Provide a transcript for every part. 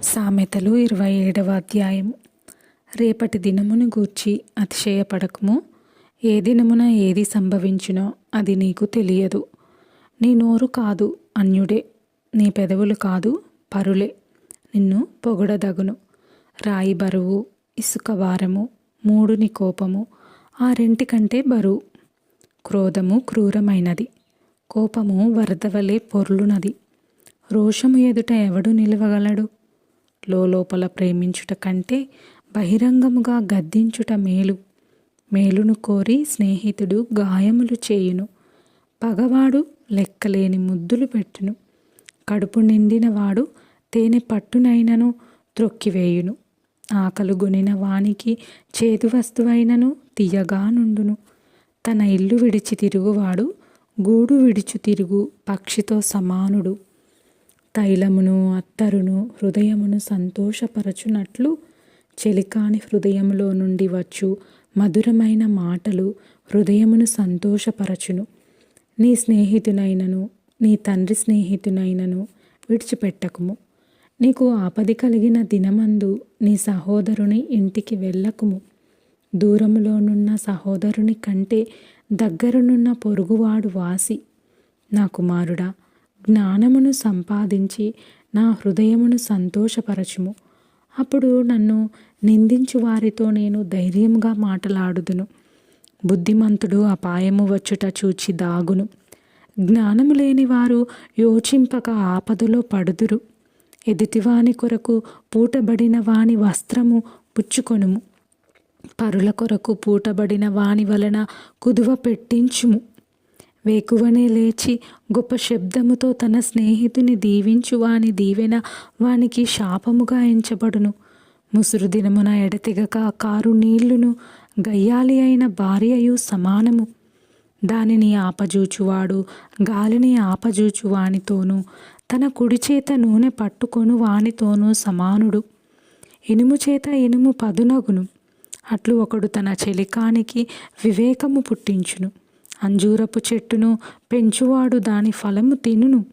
సామెతలు ఇరవై ఏడవ అధ్యాయం. రేపటి దినమును గూర్చి అతిశయపడకము. ఏ దినమున ఏది సంభవించునో అది నీకు తెలియదు. నీ నోరు కాదు అన్యుడే నీ పెదవులు కాదు పరులే. నిన్ను పొగడదగును. రాయి బరువు ఇసుక భారము మూడుని కోపము ఆ రెంటి కంటే బరువు. క్రోధము క్రూరమైనది కోపము వరదవలే పొర్లునది. రోషము ఎదుట ఎవడు నిలవగలడు? లోపల ప్రేమించుట కంటే బహిరంగముగా గద్దించుట మేలు. మేలును కోరి స్నేహితుడు గాయములు చేయును. పగవాడు లెక్కలేని ముద్దులు పెట్టును. కడుపు నిండినవాడు తేనె పట్టునైనను త్రొక్కివేయును. ఆకలు గొనిన వానికి చేదు వస్తువైనను తీయగా నుండును. తన ఇల్లు విడిచి తిరుగువాడు గూడు విడిచి తిరుగు పక్షితో సమానుడు. తైలమును అత్తరును హృదయమును సంతోషపరచునట్లు చెలికాని హృదయములో నుండి వచ్చు మధురమైన మాటలు హృదయమును సంతోషపరచును. నీ స్నేహితునైనను నీ తండ్రి స్నేహితునైనను విడిచిపెట్టకుము. నీకు ఆపది కలిగిన దినమందు నీ సహోదరుని ఇంటికి వెళ్ళకుము. దూరములోనున్న సహోదరుని కంటే దగ్గరనున్న పొరుగువాడు వాసి నా కుమారుడా జ్ఞానమును సంపాదించి నా హృదయమును సంతోషపరచుము. అప్పుడు నన్ను నిందించు వారితో నేను ధైర్యంగా మాటలాడుదును. బుద్ధిమంతుడు అపాయము వచ్చుట చూచి దాగును. జ్ఞానము లేని వారు యోచింపక ఆపదలో పడుదురు. ఎదుటివాని కొరకు పూటబడిన వాని వస్త్రము పుచ్చుకొనుము. పరుల కొరకు పూటబడిన వాని వలన కుదువ పెట్టించుము. వేకువనే లేచి గొప్ప శబ్దముతో తన స్నేహితుని దీవించు వాని దీవెన వానికి శాపముగా ఎంచబడును. ముసురు దినమున ఎడతెగక కారు నీళ్ళును గయ్యాలి అయిన భార్యయు సమానము. దానిని ఆపజూచువాడు గాలిని ఆపజూచు వానితోనూ తన కుడి చేత నూనె పట్టుకొను వానితోనూ సమానుడు. ఇనుము చేత ఇనుము పదునగును. అట్లు ఒకడు తన చెలికానికి వివేకము పుట్టించును. అంజూరపు చెట్టును పెంచువాడు దాని ఫలము తినును.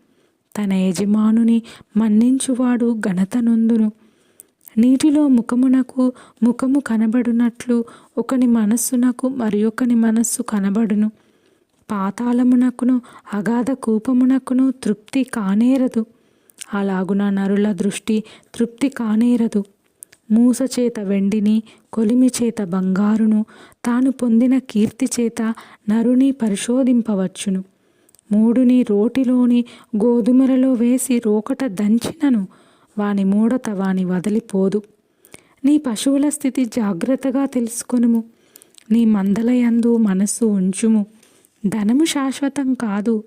తన యజమానుని మన్నించువాడు ఘనత నొందును. నీటిలో ముఖమునకు ముఖము కనబడునట్లు ఒకని మనస్సునకు మరి ఒకని మనస్సు కనబడును. పాతాళమునకును అగాధ కూపమునకును తృప్తి కానేరదు. అలాగున నరుల దృష్టి తృప్తి కానేరదు. మూసచేత వెండిని కొలిమి చేత బంగారును తాను పొందిన కీర్తి చేత నరుని పరిశోధింపవచ్చును. మూడుని రోటిలోని గోధుమలలో వేసి రోకట దంచినను వాని మూడత వాని వదిలిపోదు నీ పశువుల స్థితి జాగ్రత్తగా తెలుసుకొనుము. నీ మందలయందు మనస్సు ఉంచుము. ధనము శాశ్వతం కాదు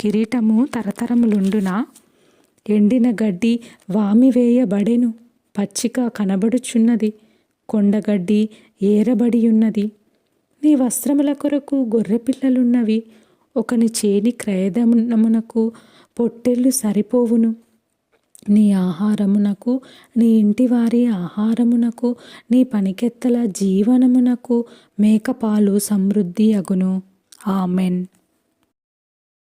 కిరీటము తరతరములుండునా? ఎండిన గడ్డి వామివేయబడెను పచ్చిక కనబడుచున్నది కొండగడ్డి ఏరబడి ఉన్నది నీ వస్త్రముల కొరకు గొర్రెపిల్లలున్నవి ఒకని చేని క్రయదమునకు పొట్టెళ్ళు సరిపోవును. నీ ఆహారమునకు నీ ఇంటివారి ఆహారమునకు నీ పనికెత్తల జీవనమునకు మేకపాలు సమృద్ధి అగును. ఆమెన్.